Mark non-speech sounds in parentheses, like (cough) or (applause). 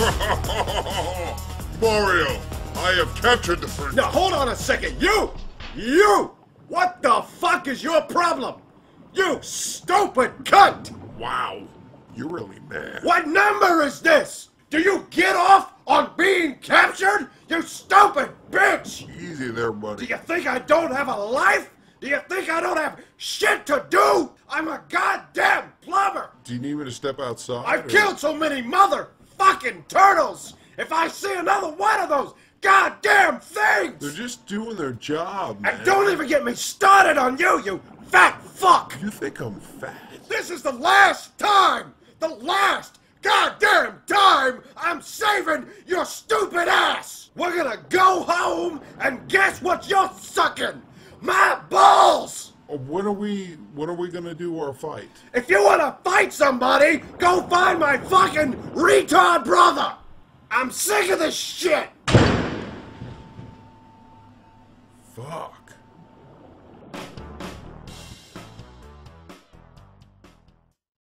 (laughs) Mario, I have captured the prince. Now hold on a second. You! You! What the fuck is your problem? You stupid cunt! Wow, you're really mad. What number is this? Do you get off on being captured? You stupid bitch! Easy there, buddy. Do you think I don't have a life? Do you think I don't have shit to do? I'm a goddamn plumber! Do you need me to step outside? I've or- killed so many motherfucking turtles! If I see another one of those goddamn things! They're just doing their job, man. And don't even get me started on you, you fat fuck! You think I'm fat? This is the last time! The last goddamn time I'm saving your stupid ass! We're gonna go home and guess what you're sucking? My balls! When are we? When are we gonna do our fight? If you wanna fight somebody, go find my fucking retard brother! I'm sick of this shit! Fuck.